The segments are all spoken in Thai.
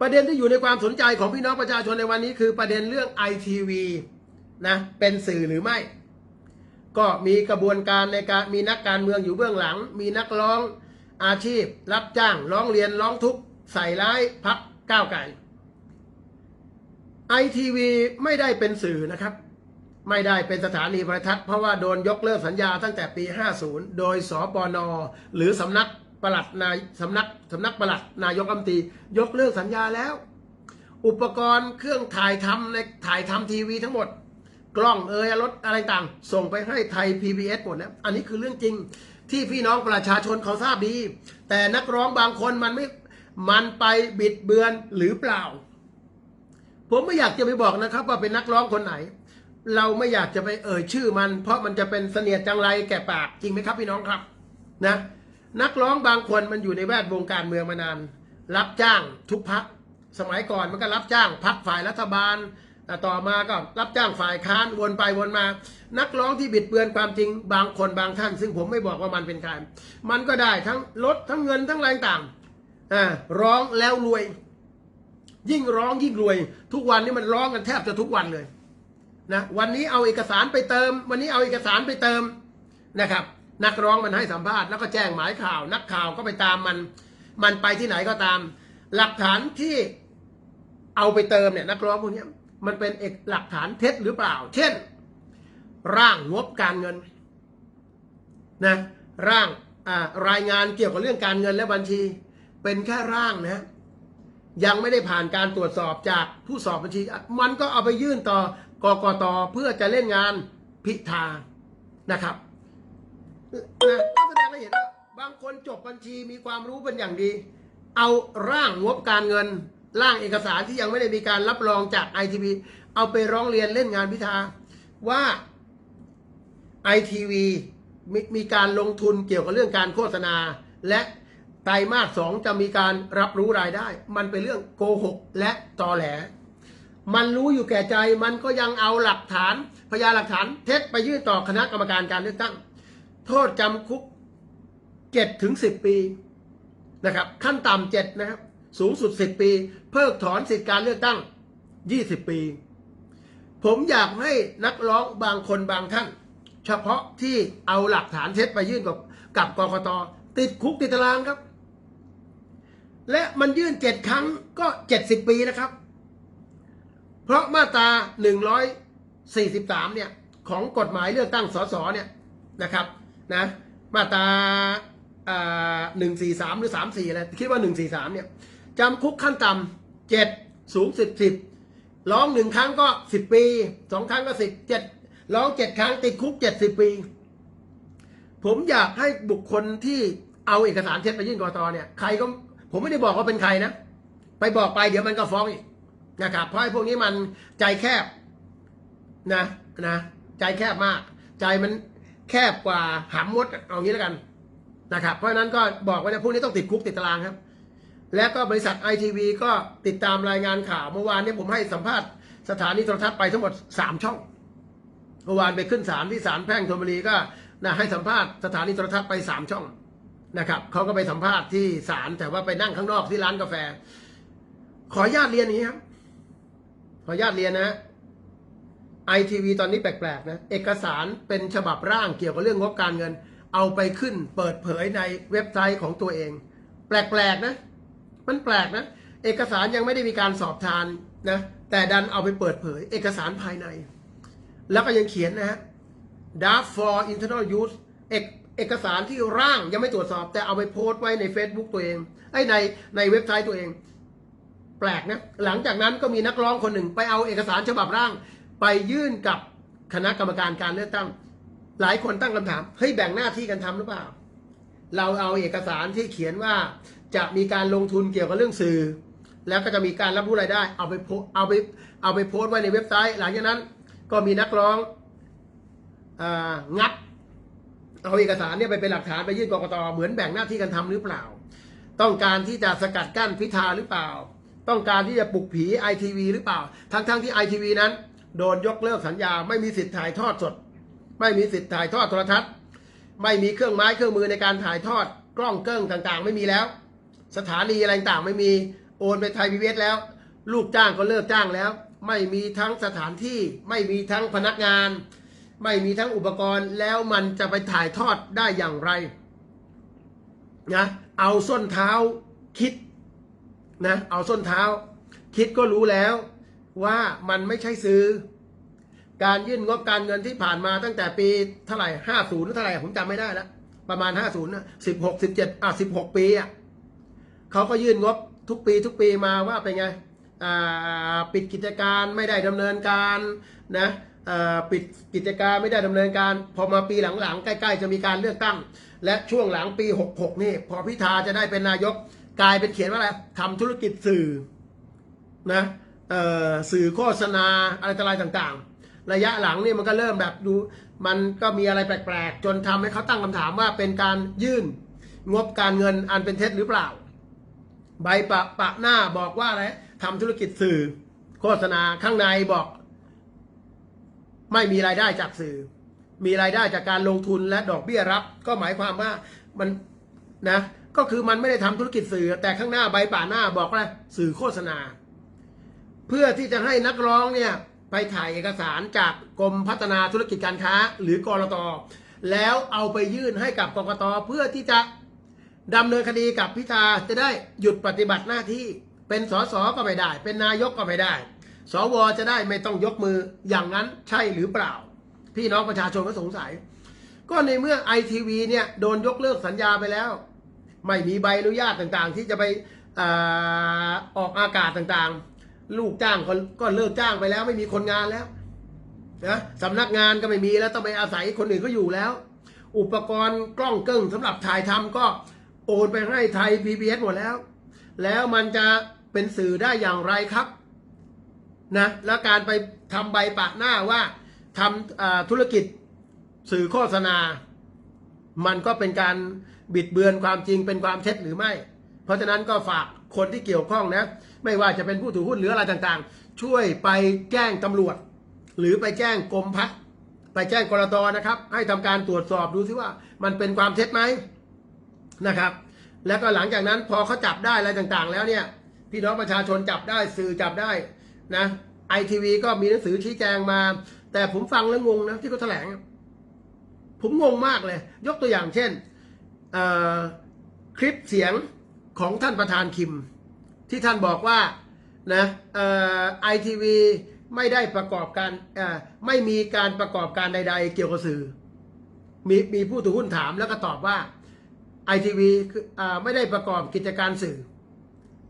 ประเด็นที่อยู่ในความสนใจของพี่น้องประชาชนในวันนี้คือประเด็นเรื่องไอทีวีนะเป็นสื่อหรือไม่ ก็มีกระบวนการในการมีนักการเมืองอยู่เบื้องหลัง มีนักร้องอาชีพ รับจ้างร้องเรียนร้องทุกข์ใส่ร้ายพักก้าวไก่ไอทีวีไม่ได้เป็นสื่อนะครับ ไม่ได้เป็นสถานีโทรทัศน์เพราะว่าโดนยกเลิกสัญญาตั้งแต่ปี 50 โดยสปนหรือสำนัก ปลัดนายสำนักสำนักปลัดนายกรัฐมนตรียกเลิกสัญญาแล้ว อุปกรณ์เครื่องถ่ายทำในถ่ายทำทีวีทั้งหมด กล้องเอยรถอะไรต่างส่งไปให้ไทย PBS หมดแล้ว อันนี้คือเรื่องจริงที่พี่น้องประชาชนเขาทราบดี แต่นักร้องบางคนมันไม่มันไปบิดเบือนหรือเปล่า ผมไม่อยากจะไปบอกนะครับ ว่าเป็นนักร้องคนไหน เราไม่อยากจะไปเอ่ยชื่อมัน เพราะมันจะเป็นเสนียดจังไรแก่ปากจริงไหมครับพี่น้องครับ นะ นักร้องบางคนมันอยู่ในแวดวงการเมืองมานาน รับจ้างทุกพัก สมัยก่อนมันก็รับจ้างพักฝ่ายรัฐบาลแต่ต่อมาก็รับจ้างฝ่ายค้านวนไปวนมา นักร้องที่บิดเบือนความจริงบางคนบางท่าน ซึ่งผมไม่บอกว่ามันเป็นใครมันก็ได้ทั้งลดทั้งเงินทั้งแรงต่างอ่าร้องแล้วรวย ยิ่งร้องยิ่งรวย ทุกวันนี้มันร้องกันแทบจะทุกวันเลยนะวันนี้เอาเอกสารไปเติม วันนี้เอาเอกสารไปเติมนะครับ นักร้องมันให้สัมภาษณ์แล้วก็แจ้งหมายข่าว นักข่าวก็ไปตามมัน มันไปที่ไหนก็ตาม หลักฐานที่เอาไปเติมเนี่ยนักร้องพวกนี้มันเป็นเอกหลักฐานเท็จหรือเปล่า เช่น ร่างงบการเงินนะร่างรายงานเกี่ยวกับเรื่องการเงินและบัญชี เป็นแค่ร่างนะฮะยังไม่ได้ผ่านการตรวจสอบจากผู้สอบบัญชี มันก็เอาไปยื่นต่อกกตเพื่อจะเล่นงานพิธานะครับ นะก็แสดงให้เห็นว่าบางคนจบบัญชีมีความรู้เป็นอย่างดี เอาร่างงบการเงิน ร่างเอกสารที่ยังไม่ได้มีการรับรองจากไอทีวีเอาไปร้องเรียนเล่นงานพิธาว่าไอทีวีมีมีการลงทุนเกี่ยวกับเรื่องการโฆษณา และไตรมาสสองจะมีการรับรู้รายได้ มันเป็นเรื่องโกหกและตอแหล มันรู้อยู่แก่ใจมันก็ยังเอาหลักฐานพยานหลักฐานเท็จไปยื่นต่อคณะกรรมการการเลือกตั้ง โทษจำคุกเจ็ดถึงสิบปีนะครับ ขั้นต่ำเจ็ดนะครับ สูงสุดสิบปี เพิกถอนสิทธิการเลือกตั้งยี่สิบปี ผมอยากให้นักร้องบางคนบางท่าน เฉพาะที่เอาหลักฐานเท็จไปยื่นกับกับกกตติดคุกติดตารางครับ และมันยื่นเจ็ดครั้งก็เจ็ดสิบปีนะครับ เพราะมาตรา143เนี่ย ของกฎหมายเลือกตั้งสสเนี่ยนะครับ นะมาตราหนึ่งสี่สามหรือสามสี่อะไรคิดว่าหนึ่งสี่สามเนี่ยจำคุกขั้นต่ำเจ็ดสูงสิบสิบร้องหนึ่งครั้งก็สิบปีสองครั้งก็สิบเจ็ดร้องเจ็ดครั้งติดคุกเจ็ดสิบปี ผมอยากให้บุคคลที่เอาเอกสารเท็จไปยื่นกรตเนี่ยใครก็ผมไม่ได้บอกว่าเป็นใครนะ ไปบอกไปเดี๋ยวมันก็ฟ้องอีกนะครับเพราะไอ้พวกนี้มันใจแคบนะนะใจแคบมาก ใจมัน แคบกว่าหำมดเอางี้แล้วกันนะครับ เพราะฉะนั้นก็บอกไว้นะพวกนี้ต้องติดคุกติดตารางครับ แล้วก็บริษัทไอทีวีก็ติดตามรายงานข่าวเมื่อวานนี้ผมให้สัมภาษณ์สถานีโทรทัศน์ไปทั้งหมดสามช่อง เมื่อวานไปขึ้นศาลที่ศาลแพ่งธนบุรีก็นะให้สัมภาษณ์สถานีโทรทัศน์ไปสามช่องนะครับเขาก็ไปสัมภาษณ์ที่ศาลแต่ว่าไปนั่งข้างนอกที่ร้านกาแฟ ขออนุญาตเรียนอย่างนี้ครับ ขออนุญาตเรียนนะ ไอทีวีตอนนี้แปลกๆนะเอกสารเป็นฉบับร่างเกี่ยวกับเรื่องงบการเงิน เอาไปขึ้นเปิดเผยในเว็บไซต์ของตัวเอง แปลกๆนะ มันแปลกนะ เอกสารยังไม่ได้มีการสอบทานนะแต่ดันเอาไปเปิดเผย เอกสารภายใน แล้วก็ยังเขียนนะฮะ draft for internal use เอกเอกสารที่ร่างยังไม่ตรวจสอบ แต่เอาไปโพสต์ไว้ใน Facebook ตัวเองไอ้ในในเว็บไซต์ตัวเอง แปลกนะ หลังจากนั้นก็มีนักร้องคนหนึ่งไปเอาเอกสารฉบับร่าง ไปยื่นกับคณะกรรมการการเลือกตั้ง หลายคนตั้งคำถามเฮ้ยแบ่งหน้าที่กันทำหรือเปล่า เราเอาเอกสารที่เขียนว่าจะมีการลงทุนเกี่ยวกับเรื่องสื่อ แล้วก็จะมีการรับรู้รายได้ เอาไปโพเอาไปเอาไปโพสต์ไว้ในเว็บไซต์ หลังจากนั้นก็มีนักร้ององัดเอาเอกสารเนี่ยไปเป็นหลักฐานไปยื่นกกตเหมือนแบ่งหน้าที่กันทำหรือเปล่า ต้องการที่จะสกัดกั้นพิธาหรือเปล่า ต้องการที่จะปลุกผีไอทีวีหรือเปล่า ทั้งๆทที่ไอทีวีนั้น โดนยกเลิกสัญญา ไม่มีสิทธิ์ถ่ายทอดสด ไม่มีสิทธิ์ถ่ายทอดโทรทัศน์ ไม่มีเครื่องไม้เครื่องมือในการถ่ายทอด กล้องเกิ้งต่างๆ ไม่มีแล้ว สถานีอะไรต่างไม่มีโอนไปไทยพีบีแล้ว ลูกจ้างก็เลิกจ้างแล้ว ไม่มีทั้งสถานที่ไม่มีทั้งพนักงาน ไม่มีทั้งอุปกรณ์แล้วมันจะไปถ่ายทอดได้อย่างไรนะเอาส้นเท้าคิดนะเอาส้นเท้าคิดก็รู้แล้ว ว่ามันไม่ใช่ซื้อ การยื่นงบการเงินที่ผ่านมาตั้งแต่ปีเท่าไหร่ห้าศูนย์เท่าไหร่ผมจำไม่ได้แล้วประมาณห้าศูนย์สิบหกสิบเจ็ดอะสิบหกปีอะเขาก็ยื่นงบทุกปีทุกปีมาว่าเป็นไงอ่าปิดกิจการไม่ได้ดำเนินการนะอ่าปิดกิจการไม่ได้ดำเนินการ พอมาปีหลังๆ ใกล้ ๆ จะมีการเลือกตั้ง และช่วงหลังปี 66 นี่ พอพิธาจะได้เป็นนายกกลายเป็นเขียนว่าอะไรทำธุรกิจสื่อนะ สื่อโฆษณาอะไรต่ออะไรต่างๆ ระยะหลังนี่มันก็เริ่มแบบดู มันก็มีอะไรแปลกๆ จนทำให้เขาตั้งคำถามว่าเป็นการยื่นงบการเงินอันเป็นเท็จหรือเปล่า ใบปะปะหน้าบอกว่าอะไรทำธุรกิจสื่อ โฆษณาข้างในบอก ไม่มีรายได้จากสื่อ มีรายได้จากการลงทุนและดอกเบี้ยรับ ก็หมายความว่ามันนะ ก็คือมันไม่ได้ทำธุรกิจสื่อ แต่ข้างหน้าใบป่าหน้าบอกว่าสื่อโฆษณา เพื่อที่จะให้นักร้องเนี่ยไปถ่ายเอกสารจากกรมพัฒนาธุรกิจการค้า หรือกรตแล้วเอาไปยื่นให้กับกรกตเพื่อที่จะดำเนินคดีกับพิธาจะได้หยุดปฏิบัติหน้าที่ เป็นสสก็ไม่ได้ เป็นนายกก็ไม่ได้ สวจะได้ไม่ต้องยกมืออย่างนั้นใช่หรือเปล่า พี่น้องประชาชนก็สงสัย ก็ในเมื่อไอทีวีเนี่ยโดนยกเลิกสัญญาไปแล้ว ไม่มีใบอนุญาตต่างๆ ที่จะไปอออกอากาศต่างๆ ลูกจ้างก็ก็เลิกจ้างไปแล้ว ไม่มีคนงานแล้วนะสำนักงานก็ไม่มีแล้วต้องไปอาศัยคนอื่นก็อยู่แล้ว อุปกรณ์กล้องเกิ้งสำหรับถ่ายทำก็โอนไปให้ไทย PBS หมดแล้ว แล้วมันจะเป็นสื่อได้อย่างไรครับนะแล้วการไปทำใบปะหน้าว่าทำธุรกิจสื่อโฆษณา มันก็เป็นการบิดเบือนความจริงเป็นความเท็จหรือไม่ เพราะฉะนั้นก็ฝาก คนที่เกี่ยวข้องนะ ไม่ว่าจะเป็นผู้ถือหุ้นหรืออะไรต่างๆ ช่วยไปแจ้งตำรวจ หรือไปแจ้งกรมพัฒน์ไปแจ้งกรตนะครับ ให้ทำการตรวจสอบดูซิว่า มันเป็นความเท็จไหมนะครับ แล้วก็หลังจากนั้นพอเขาจับได้อะไรต่างๆ แล้วเนี่ย พี่น้องประชาชนจับได้สื่อจับได้นะไอทีวีก็มีหนังสือชี้แจงมา แต่ผมฟังแล้วงงนะที่เขาแถลง ผมงงมากเลย ยกตัวอย่างเช่นคลิปเสียง ของท่านประธานคิม ที่ท่านบอกว่านะไอทีวีไม่ได้ประกอบการไม่มีการประกอบการใด ๆ เกี่ยวกับสื่อ มีมีผู้ถือหุ้นถามแล้วก็ตอบว่าไอทีวีไม่ได้ประกอบกิจการสื่อ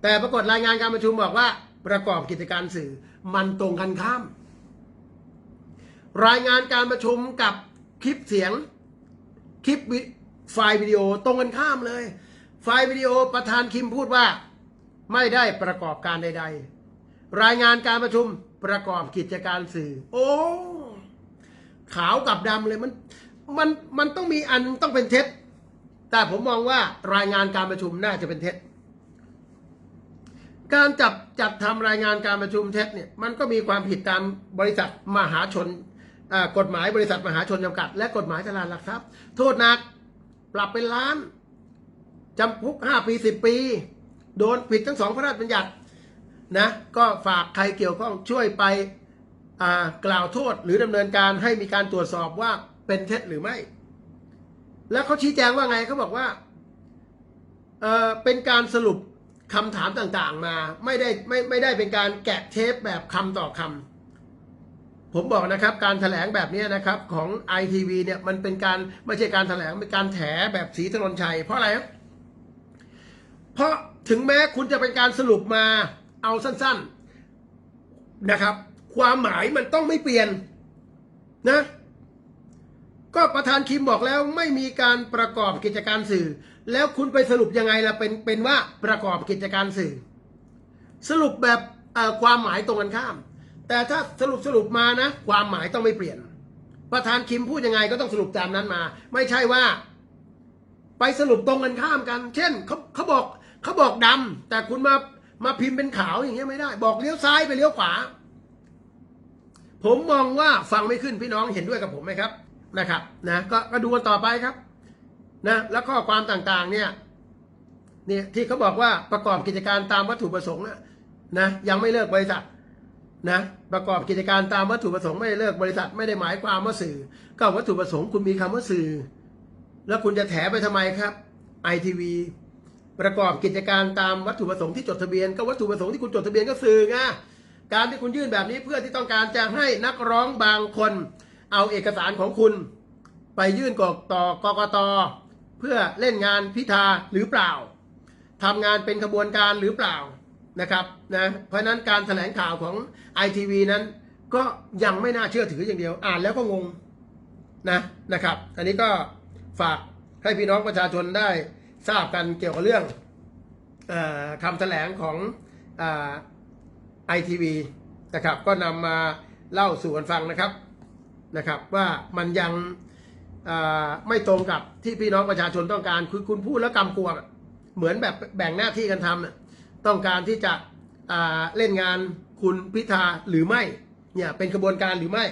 แต่ปรากฏรายงานการประชุมบอกว่าประกอบกิจการสื่อมันตรงกันข้าม รายงานการประชุมกับคลิปเสียง คลิปไฟล์วิดีโอตรงกันข้ามเลย ไฟล์วิดีโอประธานคิมพูดว่า ไม่ได้ประกอบการใด ๆ รายงานการประชุมประกอบกิจการสื่อ โอ้ขาวกับดำเลยมันมันมันต้องมีอันต้องเป็นเท็จ แต่ผมมองว่ารายงานการประชุมน่าจะเป็นเท็จ การจับจัดทำรายงานการประชุมเท็จเนี่ยมันก็มีความผิดตามบริษัทมหาชนกฎหมายบริษัทมหาชนจำกัด และกฎหมายตลาดหลักทรัพย์ โทษหนักปรับเป็นล้าน จำคุกห้าปีสิบปี โดนผิดทั้งสองพระราชบัญญัตินะก็ฝากใครเกี่ยวข้องช่วยไปกล่าวโทษหรือดำเนินการให้มีการตรวจสอบว่าเป็นเท็จหรือไม่ แล้วเขาชี้แจงว่าไงเขาบอกว่าเเป็นการสรุปคำถามต่างๆมาไม่ได้ไม่ไม่ได้เป็นการแกะเทปแบบคำต่อคำผมบอกนะครับการแถลงแบบนี้นะครับของ ITV เนี่ยมันเป็นการไม่ใช่การแถลงเป็นการแถแบบสีถนนชัยเพราะอะไรครับ เพราะถึงแม้คุณจะเป็นการสรุปมาเอาสั้น ๆนะครับ ความหมายมันต้องไม่เปลี่ยนนะ ก็ประธานคิมบอกแล้วไม่มีการประกอบกิจการสื่อ แล้วคุณไปสรุปยังไงล่ะเป็นเป็นว่าประกอบกิจการสื่อ สรุปแบบความหมายตรงกันข้าม แต่ถ้าสรุปสรุปมานะ ความหมายต้องไม่เปลี่ยน ประธานคิมพูดยังไงก็ต้องสรุปตามนั้นมา ไม่ใช่ว่า ไปสรุปตรงกันข้ามกัน เช่นเขาเขาบอก เขาบอกดำแต่คุณมามาพิมพ์เป็นขาวอย่างเงี้ยไม่ได้ บอกเลี้ยวซ้ายไปเลี้ยวขวา ผมมองว่าฟังไม่ขึ้นพี่น้องเห็นด้วยกับผมไหมครับนะครับนะก็ก็ดูกันต่อไปครับนะแล้วข้อความต่างๆเนี่ยเนี่ยที่เขาบอกว่าประกอบกิจการตามวัตถุประสงค์นะนะยังไม่เลิกบริษัทนะประกอบกิจการตามวัตถุประสงค์ไม่ได้เลิกบริษัทไม่ได้หมายความว่าสื่อ ก็วัตถุประสงค์คุณมีคำว่าสื่อ แล้วคุณจะแถไปทำไมครับไอทีวี ประกอบกิจการตามวัตถุประสงค์ที่จดทะเบียน ก็วัตถุประสงค์ที่คุณจดทะเบียนก็สื่อไงการที่คุณยื่นแบบนี้เพื่อที่ต้องการจะให้นักร้องบางคน เอาเอกสารของคุณ ไปยื่นกต่อกกตเพื่อเล่นงานพิธาหรือเปล่าทำงานเป็นขบวนการหรือเปล่านะครับนะเพราะฉะนั้นการแถลงข่าวของไอทีวีนั้น ก็ยังไม่น่าเชื่อถืออย่างเดียว อ่านแล้วก็งงนะนะครับ อันนี้ก็ฝากให้พี่น้องประชาชนได้ ทราบกันเกี่ยวกับเรื่องอคำแถลงของไอทีวีนะครับ ก็นำมาเล่าสู่กันฟังนะครับนะครับ ว่ามันยังไม่ตรงกับที่พี่น้องประชาชนต้องการคือคุณพูดแล้วกำกวมเหมือนแบบแบ่งหน้าที่กันทำต้องการที่จะเล่นงานคุณพิธาหรือไม่เนี่ยเป็นกระบวนการหรือไม่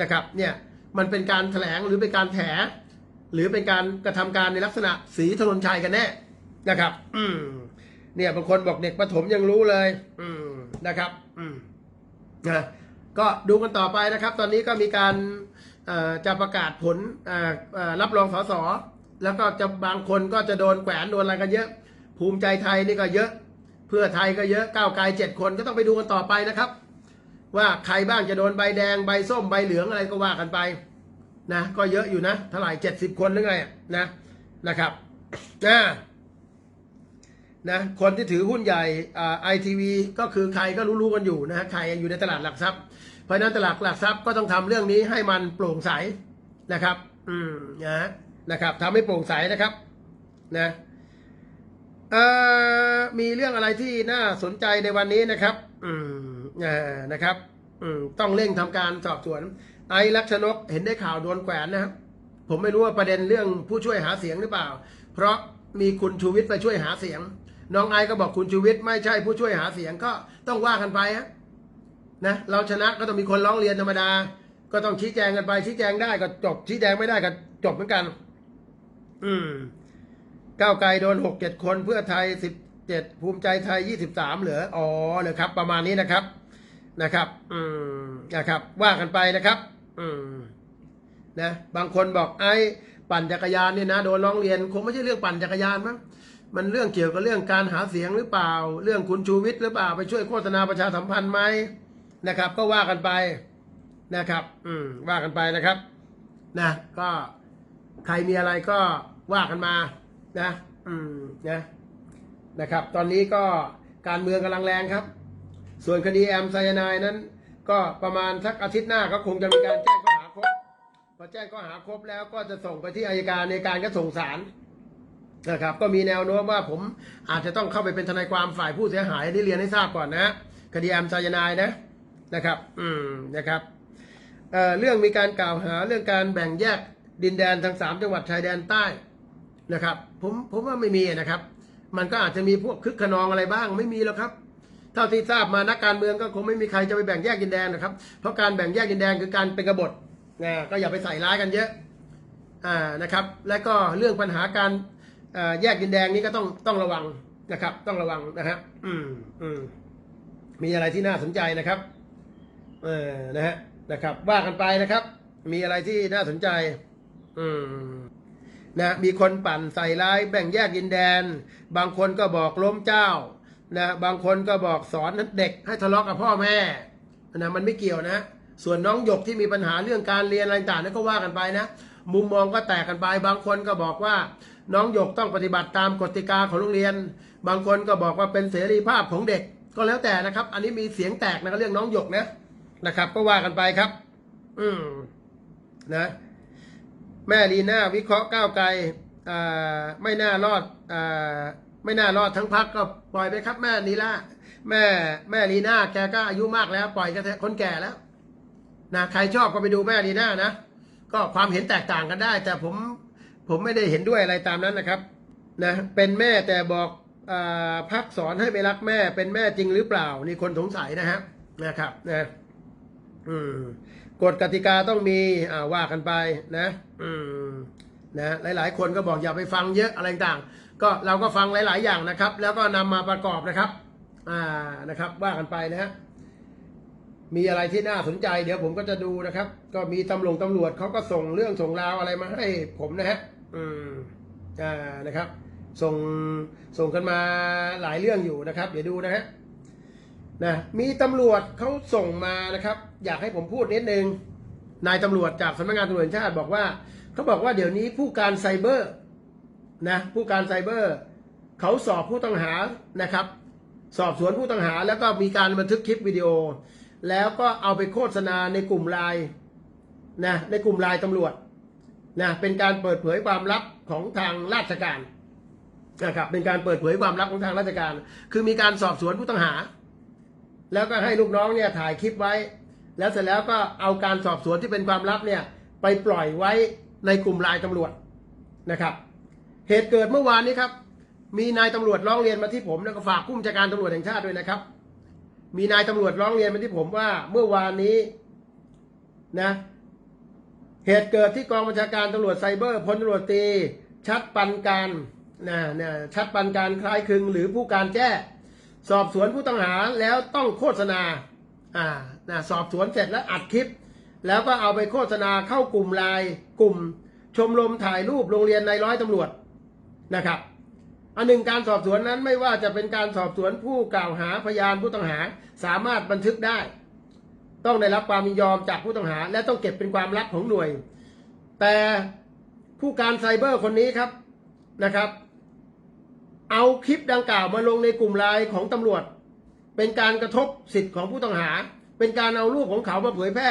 นะครับเนี่ยมันเป็นการแถลงหรือเป็นการแถ หรือเป็นการกระทำการในลักษณะสีถนนชัยกันแน่นะครับ อืมเนี่ยบางคนบอกเด็กประถมยังรู้เลย อืมนะครับ อืมนะก็ดูกันต่อไปนะครับ ตอนนี้ก็มีการจะประกาศผลรับรองสสแล้วก็จะบางคนก็จะโดนแขวนโดนอะไรกันเยอะ ภูมิใจไทยนี่ก็เยอะ เพื่อไทยก็เยอะก้าวไกลเจ็ดคนก็ต้องไปดูกันต่อไปนะครับ ว่าใครบ้างจะโดนใบแดงใบส้มใบเหลืองอะไรก็ว่ากันไป นะก็เยอะอยู่นะเท่าไหร่เจ็ดสิบคนหรือไงนะนะครับนะนะคนที่ถือหุ้นใหญ่ไอทีวีก็คือใครก็รู้ๆกันอยู่นะฮะใครอยู่ในตลาดหลักทรัพย์ เพราะฉะนั้นตลาดหลักทรัพย์ก็ต้องทำเรื่องนี้ให้มันโปร่งใสนะครับ อืมนะนะครับทำให้โปร่งใสนะครับนะเออมีเรื่องอะไรที่น่าสนใจในวันนี้นะครับ อืมอ่านะครับ อืมต้องเร่งทำการสอบสวน ไอ้ลักษณกเห็นได้ข่าวโดนแขวนนะครับ ผมไม่รู้ว่าประเด็นเรื่องผู้ช่วยหาเสียงหรือเปล่า เพราะมีคุณชูวิทย์ไปช่วยหาเสียง น้องไอก็บอกคุณชูวิทย์ไม่ใช่ผู้ช่วยหาเสียงก็ต้องว่ากันไปฮะนะเราชนะก็ต้องมีคนร้องเรียนธรรมดา ก็ต้องชี้แจงกันไป ชี้แจงได้ก็จบ ชี้แจงไม่ได้ก็จบเหมือนกัน อืมก้าวไกลโดนหกเจ็ดคนเพื่อไทยสิบเจ็ดภูมิใจไทยยี่สิบสามเหลืออ๋อเลยครับ ประมาณนี้นะครับนะครับ อืมนะครับ ว่ากันไปนะครับ อืมนะบางคนบอกไอ้ปั่นจักรยานเนี่ยนะโดนร้องเรียนคงไม่ใช่เรื่องปั่นจักรยานมั้งมันเรื่องเกี่ยวกับเรื่องการหาเสียงหรือเปล่า เรื่องคุณชูวิทย์หรือเปล่าไปช่วยโฆษณาประชาสัมพันธ์ไหมนะครับ ก็ว่ากันไปนะครับ อืมว่ากันไปนะครับ นะ ก็ใครมีอะไรก็ว่ากันมา นะ อืมนะนะครับ ตอนนี้ก็การเมืองกำลังแรงครับ ส่วนคดีแอมไซยานด์นั้น ก็ประมาณสักอาทิตย์หน้าก็คงจะมีการแจ้งข้อหาครบพอแจ้งข้อหาครบแล้วก็จะส่งไปที่อายการในการก็ส่งสารนะครับ ก็มีแนวโน้มว่าผมอาจจะต้องเข้าไปเป็นทนายความฝ่ายผู้เสียหายได้เรียนให้ทราบก่อนนะคดีแอมไซยานด์นะนะครับ อืมนะครับเอ่อเรื่องมีการกล่าวหาเรื่องการแบ่งแยกดินแดนทั้งสามจังหวัดชายแดนใต้นะครับ ผมผมว่าไม่มีนะครับ มันก็อาจจะมีพวกคึกขนองอะไรบ้างไม่มีหรอกครับ เท่าที่ทราบมานักการเมืองก็คงไม่มีใครจะไปแบ่งแยกดินแดนนะครับ เพราะการแบ่งแยกดินแดนคือการเป็นกบฏนะก็อย่าไปใส่ร้ายกันเยอะอ่านะครับและก็เรื่องปัญหาการเอ่อแยกดินแดนนี้ก็ต้องต้องระวังนะครับ ต้องระวังนะฮะอืมอืมมีอะไรที่น่าสนใจนะครับเออนะฮะนะครับว่ากันไปนะครับ มีอะไรที่น่าสนใจ อืมนะมีคนปั่นใส่ร้ายแบ่งแยกดินแดน บางคนก็บอกล้มเจ้า นะบางคนก็บอกสอนเด็กให้ทะเลาะกับพ่อแม่นะมันไม่เกี่ยวนะ ส่วนน้องหยกที่มีปัญหาเรื่องการเรียนอะไรต่างนั่นก็ว่ากันไปนะ มุมมองก็แตกกันไป บางคนก็บอกว่า น้องหยกต้องปฏิบัติตามกติกาของโรงเรียน บางคนก็บอกว่าเป็นเสรีภาพของเด็กก็แล้วแต่นะครับ อันนี้มีเสียงแตกนะกับเรื่องน้องหยกนะนะครับ ก็ว่ากันไปครับ อืมนะ แม่ลีน่าวิเคราะห์ก้าวไกลอ่าไม่น่ารอดอ่า ไม่น่ารอดทั้งพักก็ปล่อยไปครับแม่นีล่าแม่แม่ลีน่าแกก็อายุมากแล้ว ปล่อยกันคนแก่แล้วนะใครชอบก็ไปดูแม่ลีน่านะก็ความเห็นแตกต่างกันได้ แต่ผมผมไม่ได้เห็นด้วยอะไรตามนั้นนะครับนะเป็นแม่แต่บอกอาพักสอนให้ไปรักแม่ เป็นแม่จริงหรือเปล่านี่คนสงสัยนะฮะนะครับนะอืมกฎกติกาต้องมีอ่าว่ากันไปนะ อืมนะหลาย ๆ คนก็บอกอย่าไปฟังเยอะอะไรต่าง ก็เราก็ฟังหลาย ๆ อย่างนะครับ แล้วก็นำมาประกอบนะครับ อ่านะครับว่ากันไปนะฮะมีอะไรที่น่าสนใจ เดี๋ยวผมก็จะดูนะครับ ก็มีตำรวจตำรวจเขาก็ส่งเรื่องส่งราวอะไรมาให้ผมนะฮะอืมอ่านะครับ ส่งส่งกันมาหลายเรื่องอยู่นะครับ เดี๋ยวดูนะฮะนะมีตำรวจเขาส่งมานะครับ อยากให้ผมพูดนิดนึงนายตำรวจจากสำนักงานตำรวจชาติบอกว่าเขาบอกว่าเดี๋ยวนี้ผู้การไซเบอร์ นะผู้การไซเบอร์เขาสอบผู้ต้องหานะครับ สอบสวนผู้ต้องหาแล้วก็มีการบันทึกคลิปวิดีโอ แล้วก็เอาไปโฆษณาในกลุ่มไลน์นะในกลุ่มไลน์ตำรวจนะเป็นการเปิดเผยความลับของทางราชการนะครับเป็นการเปิดเผยความลับของทางราชการ คือมีการสอบสวนผู้ต้องหา แล้วก็ให้ลูกน้องเนี่ยถ่ายคลิปไว้ แล้วเสร็จแล้วก็เอาการสอบสวนที่เป็นความลับเนี่ยไปปล่อยไว้ในกลุ่มไลน์ตำรวจนะครับ เหตุเกิดเมื่อวานนี้ครับ มีนายตำรวจร้องเรียนมาที่ผมแล้วก็ฝากผู้บัญชาการตำรวจแห่งชาติด้วยนะครับ มีนายตำรวจร้องเรียนมาที่ผมว่าเมื่อวานนี้นะ เหตุเกิดที่กองบัญชาการตำรวจไซเบอร์พลตำรวจตรีชัดปันการนะนะชัดปันการคล้ายคลึงหรือผู้การแจ้ สอบสวนผู้ต้องหาแล้วต้องโฆษณาอ่านะสอบสวนเสร็จแล้วอัดคลิป แล้วก็เอาไปโฆษณาเข้ากลุ่มไลน์กลุ่ม ชมรมถ่ายรูปโรงเรียนในร้อยตำรวจ นะครับ อันหนึ่งการสอบสวนนั้นไม่ว่าจะเป็นการสอบสวนผู้กล่าวหาพยานผู้ต้องหาสามารถบันทึกได้ ต้องได้รับความยินยอมจากผู้ต้องหา และต้องเก็บเป็นความลับของหน่วย แต่ผู้การไซเบอร์คนนี้ครับนะครับ เอาคลิปดังกล่าวมาลงในกลุ่มไลน์ของตำรวจ เป็นการกระทบสิทธิ์ของผู้ต้องหา เป็นการเอารูปของเขามาเผยแพร่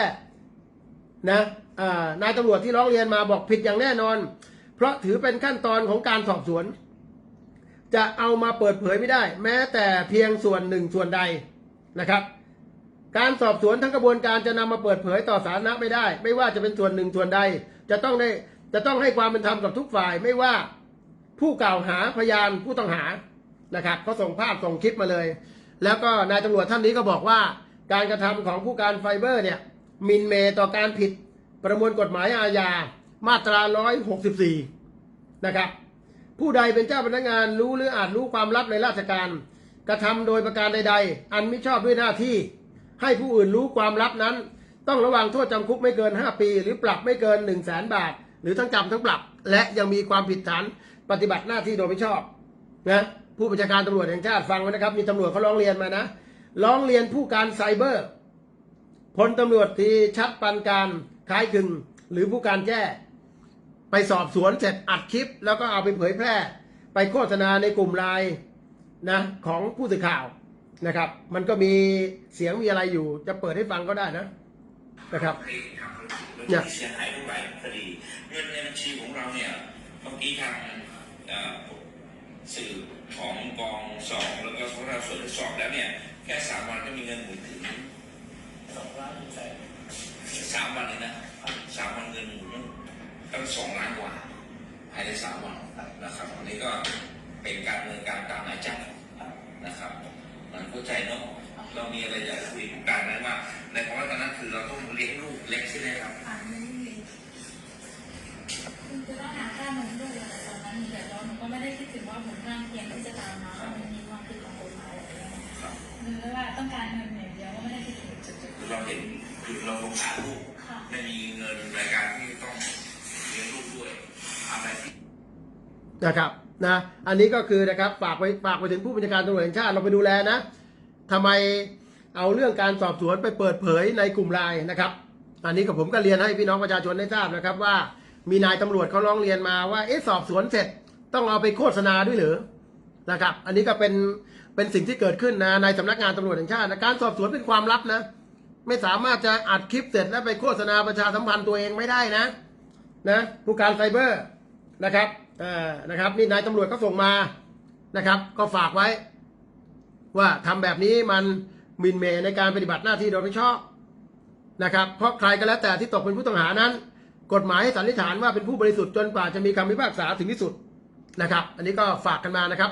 นะนายตำรวจที่ร้องเรียนมาบอกผิดอย่างแน่นอน เพราะถือเป็นขั้นตอนของการสอบสวน จะเอามาเปิดเผยไม่ได้ แม้แต่เพียงส่วนหนึ่งส่วนใดนะครับ การสอบสวนทั้งกระบวนการจะนำมาเปิดเผยต่อสาธารณะไม่ได้ ไม่ว่าจะเป็นส่วนหนึ่งส่วนใด จะต้องได้จะต้องให้ความเป็นธรรมกับทุกฝ่ายไม่ว่าผู้กล่าวหาพยานผู้ต้องหานะครับเขาส่งภาพส่งคลิปมาเลย แล้วก็นายตำรวจท่านนี้ก็บอกว่า การกระทำของผู้การไฟเบอร์เนี่ยมินเมต่อการผิดประมวลกฎหมายอาญา มาตรา 164 นะครับ ผู้ใดเป็นเจ้าพนักงานรู้หรืออาจรู้ความลับในราชการ กระทำโดยประการใด ๆ อันไม่ชอบด้วยหน้าที่ ให้ผู้อื่นรู้ความลับนั้น ต้องระวังโทษจำคุกไม่เกิน 5 ปี หรือปรับไม่เกิน 1 0 0 0 0แสนบาท หรือทั้งจำทั้งปรับ และยังมีความผิดฐานปฏิบัติหน้าที่โดยไม่ชอบนะผู้บัญชาการตำรวจแห่งชาติฟังไว้นะครับมีตำรวจเขาร้องเรียนมานะร้องเรียนผู้การไซเบอร์พลตำรวจตรีชัดปันการคล้ายคึงหรือผู้การแจ้ ไปสอบสวนเสร็จอัดคลิป แล้วก็เอาไปเผยแพร่ ไปโฆษณาในกลุ่มไลน์นะของผู้สื่อข่าวนะครับ มันก็มีเสียงมีอะไรอยู่ จะเปิดให้ฟังก็ได้นะนะครับเนี่ยเสียหายทุกหลายคดีเงินในบัญชีของเราเนี่ยเมื่อกี้ทางสื่อของกองสองแล้วก็พวกเราส่วนที่สอบแล้วเนี่ยแค่สามวันก็มีเงินหมุนถึงสองล้านแสนสามวันเลยนะสามวันเงินหมุน ตั้งสองล้านกว่าภายในสามวันนะครับอันนี้ก็เป็นการดำเนินการตามหมายจับนะครับมันเข้าใจเนาะเรามีอะไรอยากจะคุยกับการไหมว่า ในภาวะตอนนั้นคือเราต้องเลี้ยงลูกเล็กใช่ไหมครับอ่านไม่มีคือจะต้องหาค่าเงินด้วยแต่ตอนนั้นเดี๋ยวเราก็ไม่ได้คิดถึงว่าผลข้างเคียงที่จะตามมาว่ามันมีความผิดของกฎหมายอะไรอย่างเงี้ยคือว่าต้องการเงินอย่างเดียวก็ไม่ได้คิดถึงจุดคือเราเห็นคือเราสงสารลูกๆค่ะไม่มีเงินในการที่ต้อง เลี้ยงลูกด้วยอะไรที่นะครับนะอันนี้ก็คือนะครับฝากไปฝากไปถึงผู้บัญชาการตำรวจแห่งชาติเราไปดูแลนะทำไมเอาเรื่องการสอบสวนไปเปิดเผยในกลุ่มไลน์นะครับ อันนี้กับผมก็เรียนให้พี่น้องประชาชนได้ทราบนะครับว่ามีนายตำรวจเขาร้องเรียนมาว่าเอ๊ะสอบสวนเสร็จต้องเอาไปโฆษณาด้วยหรือนะครับ อันนี้ก็เป็นเป็นสิ่งที่เกิดขึ้นนะในสำนักงานตำรวจแห่งชาตินะการสอบสวนเป็นความลับนะ ไม่สามารถจะอัดคลิปเสร็จแล้วไปโฆษณาประชาสัมพันธ์ตัวเองไม่ได้นะ นะผู้การไซเบอร์นะครับเอ่อนะครับนี่นายตำรวจก็ส่งมานะครับ ก็ฝากไว้ ว่าทำแบบนี้มันมินเมในการปฏิบัติหน้าที่โดยไม่ชอบนะครับ เพราะใครก็แล้วแต่ที่ตกเป็นผู้ต้องหานั้น กฎหมายให้สันนิษฐานว่าเป็นผู้บริสุทธิ์จนกว่าจะมีคำพิพากษาถึงที่สุดนะครับ อันนี้ก็ฝากกันมานะครับ